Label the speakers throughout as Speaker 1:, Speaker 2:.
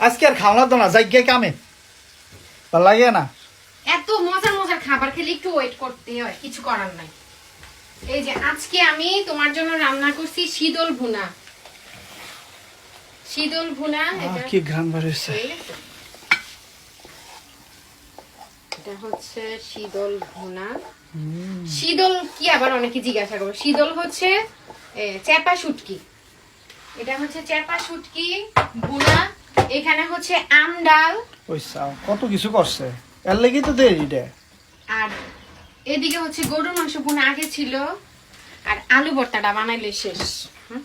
Speaker 1: আজকে আর খাওয়া তো না যাইগে কামে। ভালো লাগে না?
Speaker 2: এত মজার মজার খাবার খেলে একটু ওয়েট করতে হয় কিছু করার নাই। এই যে আজকে আমি তোমার জন্য রান্না করছি শীতল ভুনা। শীতল ভুনা এটা
Speaker 1: কি ঘ্রাণ বেরোচ্ছে
Speaker 2: এটা। হচ্ছে শীতল ভুনা। শীতল কি আবার অনেকে জিজ্ঞাসা করো? শীতল হচ্ছে এ, চ্যাপা শুটকি। এটা হচ্ছে চ্যাপা শুটকি ভুনা এখানে হচ্ছে আম ডাল।
Speaker 1: ওই চাও কত কিছু করছে। এর লেগেই তো দেরি রে।
Speaker 2: আর এদিকে হচ্ছে গরুর মাংস ভুনা আগে ছিল আর আলু ভর্তাটা বানাইলে শেষ। হুম?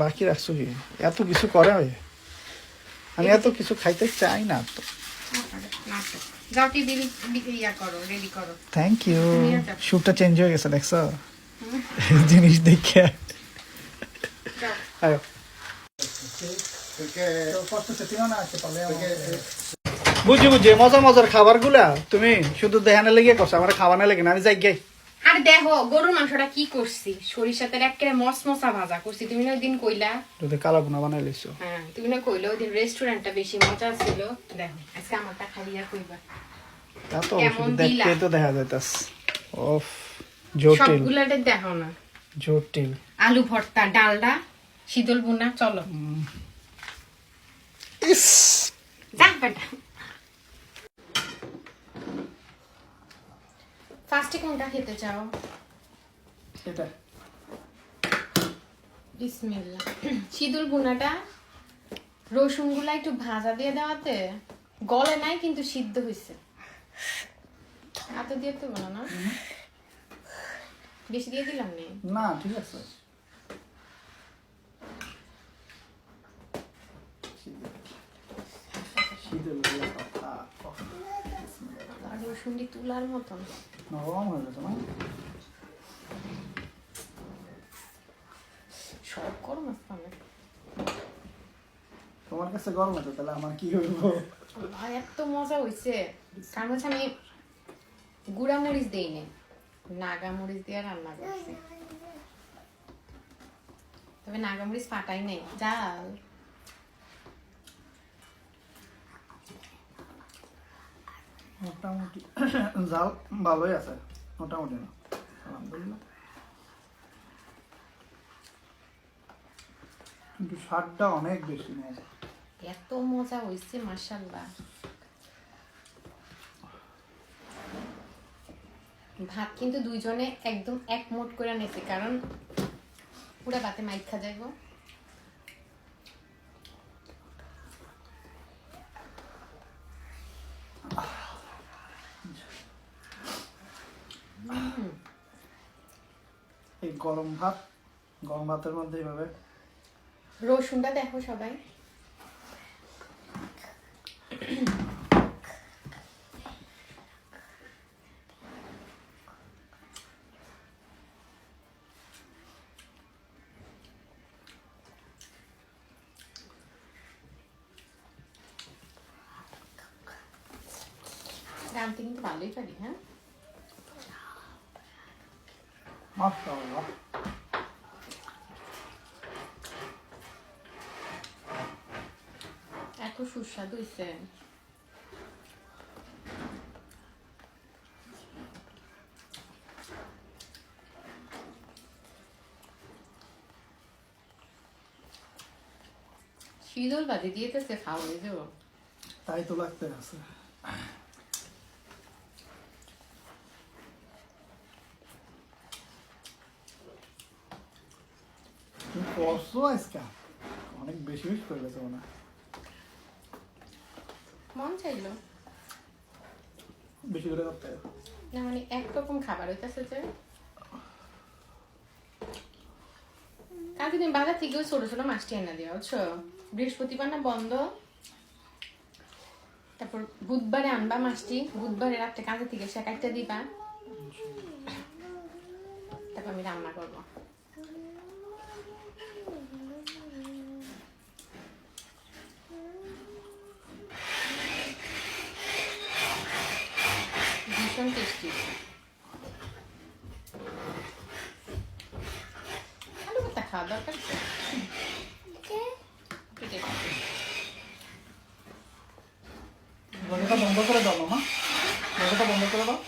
Speaker 1: বাকি রাখছো কি? এত কিছু করে আমি এত কিছু খাইতে চাই না তো।
Speaker 2: যাও ইয়া করো রেডি করো।
Speaker 1: Thank you. শুটটা চেঞ্জ হয়ে গেছে দেখছ? জিনিস দেখে। আয়ো। বুঝি বুঝি মজার মজার খাবারগুলা তুমি শুধু দেখানে লেগে করছ আমার খাওয়ানো লেগে না আমি যাই গাই
Speaker 2: আর দেখো গরুর মাংসটা কি করছি? সরিষা তেল একেবারে মসমসা ভাজা করছি। তুমি না ওই দিন কইলা?
Speaker 1: যদি কালা গুনা বানাই লইছো।
Speaker 2: হ্যাঁ তুমি না কইলা ওই দিন রেস্টুরেন্টটা বেশি মজা ছিল। দেখো আজকে আমারটা খালি আর কইবা।
Speaker 1: তা তো দেখতে তো দেখা যাইতাস ওফ জটিল।
Speaker 2: সবগুলাতে দেখো না।
Speaker 1: জটিল।
Speaker 2: আলু ভর্তা ডালডা শীতল বুনা চলো।
Speaker 1: ইস।
Speaker 2: যা বেটা ফার্স্টে কোনটা খেতে চাও?
Speaker 1: এটা।
Speaker 2: বিসমিল্লাহ। শীতল বুনাটা রসুনগুলা একটু ভাজা দিয়ে দেওয়াতে গলে নাই কিন্তু সিদ্ধ হয়েছে হাতে দিয়ে তো বলো না বেশি দিয়ে দিলাম নে?
Speaker 1: না ঠিক আছে।
Speaker 2: তুলার মতন।
Speaker 1: নরম হয়ে গেছে
Speaker 2: সব গরম
Speaker 1: তোমার কাছে গরম আছে তাহলে আমার কি হইব?
Speaker 2: আর এত মজা হয়েছে কারণ হচ্ছে আমি গুঁড়া মরিচ দিই নি। নাগা মরিচ দিয়ে রান্না করছি। তবে নাগা মরিচ ফাটাই নাই। জাল
Speaker 1: মোটামুটি জাল ভালোই আছে, মোটামুটি না। আলহামদুলিল্লাহ। কিন্তু স্বাদটা অনেক বেশি মজা
Speaker 2: এত মজা হয়েছে মার্শাল্লাহ ভাত কিন্তু দুইজনে একদম একমোট করে নিয়েছে কারণ পুরা ভাতে মাইখা যাইব।
Speaker 1: গরম ভাত গরম ভাতের মধ্যে এইভাবে।
Speaker 2: রসুনটা দেখো সবাই। রাঁধতে কিন্তু ভালোই পারি হ্যাঁ?
Speaker 1: মাশাআল্লাহ
Speaker 2: এত সুস্বাদু হয়েছে শীতল বাদে দিয়েতেছে খাওয়াই দেবো।
Speaker 1: তাই তো লাগতে আছে। করছ আজকে অনেক বেশি বেশি করে গেছে মনে
Speaker 2: মন চাইলো।
Speaker 1: বেশি করে করতে
Speaker 2: না মানে একরকম খাবার হইতেছে যে। কালকে তুমি বাজার থেকে ওই ছোট ছোট মাছটি এনে দিও বুঝছ? বৃহস্পতিবার না বন্ধ। তারপর বুধবারে আনবা মাছটি বুধবারে রাত্রে কাজে থেকে সে একটা দিবা। তারপর আমি রান্না করব। ভীষণ টেস্টি আলু ভর্তা খাওয়া দরকার।
Speaker 1: দরজাটা বন্ধ করে দাও মামা দরজাটা বন্ধ করে দাও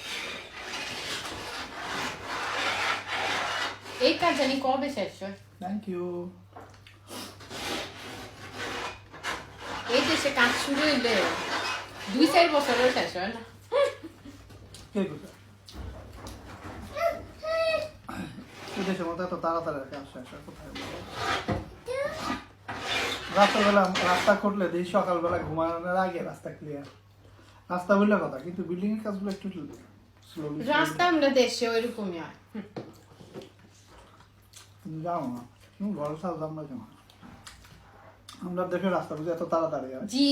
Speaker 2: এই কাজ জানি কবে শেষ হয়
Speaker 1: থ্যাংক ইউ
Speaker 2: এই দেশে কাজ শুরু হইলে দুই চার বছরেও শেষ হয় না
Speaker 1: দেশের মধ্যে এত তাড়াতাড়ি কাজ শেষ কোথায় বলো? রাত্রেবেলা রাস্তা করলে দেখি সকালবেলা ঘুমানোর আগে রাস্তা ক্লিয়ার রাস্তা বললে কথা কিন্তু বিল্ডিং এর কাজগুলো একটু স্লোলি
Speaker 2: রাস্তা আমরা দেশে ওইরকমই হয়।
Speaker 1: যাও না তুমি ঘর সাজলাম না কেন? আমরা দেখে রাস্তা বুঝে এত তাড়াতাড়ি
Speaker 2: জি।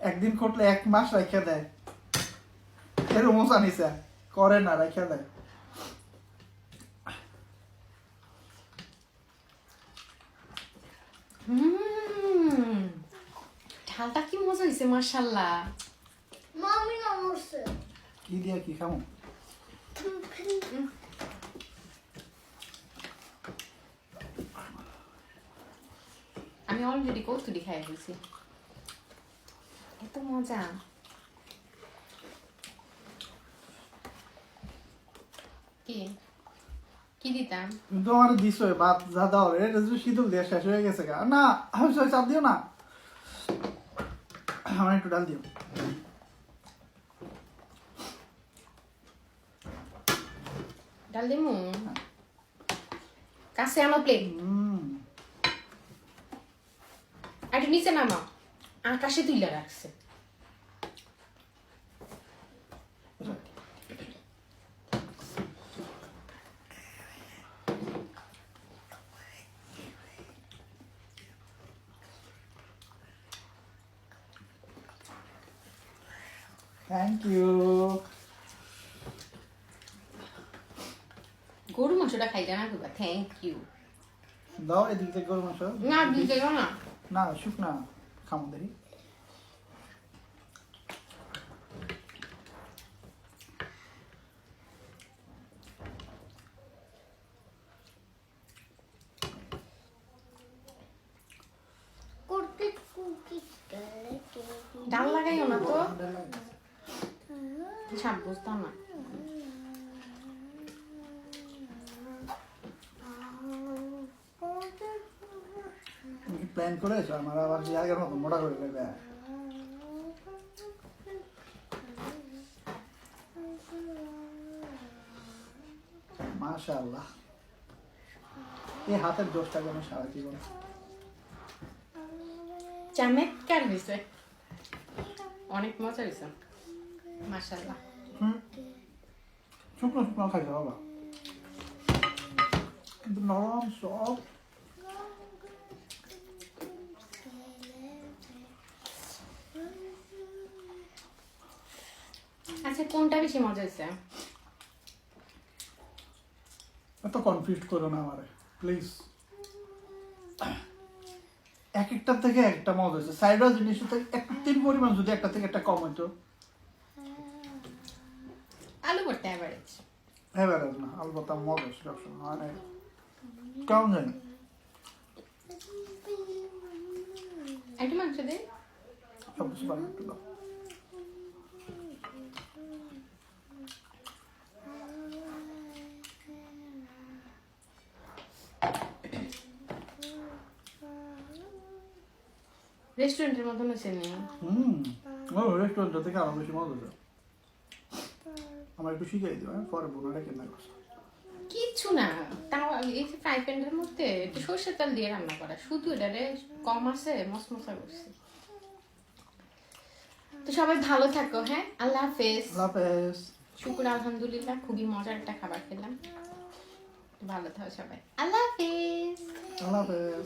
Speaker 1: একদিন করলে এক মাস রেখে দেয়। এরকম জানিছে করে না রেখে দেয়।
Speaker 2: হুম ঢালটা কি মজা হয়েছে মার্শাল্লাহ
Speaker 3: Mami não almoçou.
Speaker 1: কি দিয়া কি খামো?
Speaker 2: আমি অলরেডি কৌতুরি খাই ফেলছি। এত মজা। কি? কি দিতাম
Speaker 1: কিন্তু আমার দিস ভাত যা দাও এটা যে শীতল দিয়ে শেষ হয়ে গেছে গা। না আমি সবাই চাপ দিও না। আমার একটু ডাল দিও।
Speaker 2: ডাল দিমু? কাছে আনো প্লেট আর একটু নিচে নামাও। আকাশে তুলে রাখছে।
Speaker 1: থ্যাংক ইউ
Speaker 2: গরু মাংসটা খাইতে না খুব থ্যাংক ইউ
Speaker 1: দাও এদিক থেকে গরু মাংস।
Speaker 2: না দিতে না।
Speaker 1: না শুকনা খামো
Speaker 3: cookies.
Speaker 2: ডাল লাগাইও না তো। সাপ বুঝতাম না
Speaker 1: প্ল্যান করেছ আমার আবার যে আগের মতো মোটা করে দেবে মাশাআল্লাহ এই হাতের দোষটা যেন সারা জীবন
Speaker 2: চমৎকার হয়েছে অনেক মজা হয়েছে মাশাল্লাহ
Speaker 1: হুম শুকনো শুকনো খাইতে বাবা কিন্তু নরম সব
Speaker 2: আচ্ছা কোনটা বেশি মজা হয়েছে
Speaker 1: এত কনফিউজ করো না আমারে প্লিজ এক একটার থেকে একটা মজা হয়েছে। সাইডার জিনিস একটু তিন পরিমাণ যদি একটা থেকে একটা কম হইতো
Speaker 2: আলু ভর্তা অ্যাভারেজ
Speaker 1: এবারে না আলবত মজা সবসময় মানে কেমন জানি
Speaker 2: একটু মাংস দে
Speaker 1: সব কিছু বানিয়ে একটু দাও
Speaker 2: রেস্টুরেন্টের মতন হয়েছে নি
Speaker 1: হুম ও রেস্টুরেন্ট থেকে আরও বেশি মজা হয়েছে আমার একটু শিখিয়ে দিও হ্যাঁ? পরে বোনারা কেনা করছে?
Speaker 2: কিচ্ছু না। তাও এই যে ফ্রাই প্যানের মধ্যে একটু সর্ষের তেল দিয়ে রান্না করা। শুধু এটারে কম আছে মশমশা করছি। তো সবাই ভালো থাকো হ্যাঁ? আল্লাহ হাফেজ।
Speaker 1: আল্লাহ হাফেজ।
Speaker 2: শুকুর আলহামদুলিল্লাহ খুবই মজার একটা খাবার খেলাম। ভালো থাকো সবাই। আল্লাহ হাফেজ।
Speaker 1: আল্লাহ হাফেজ।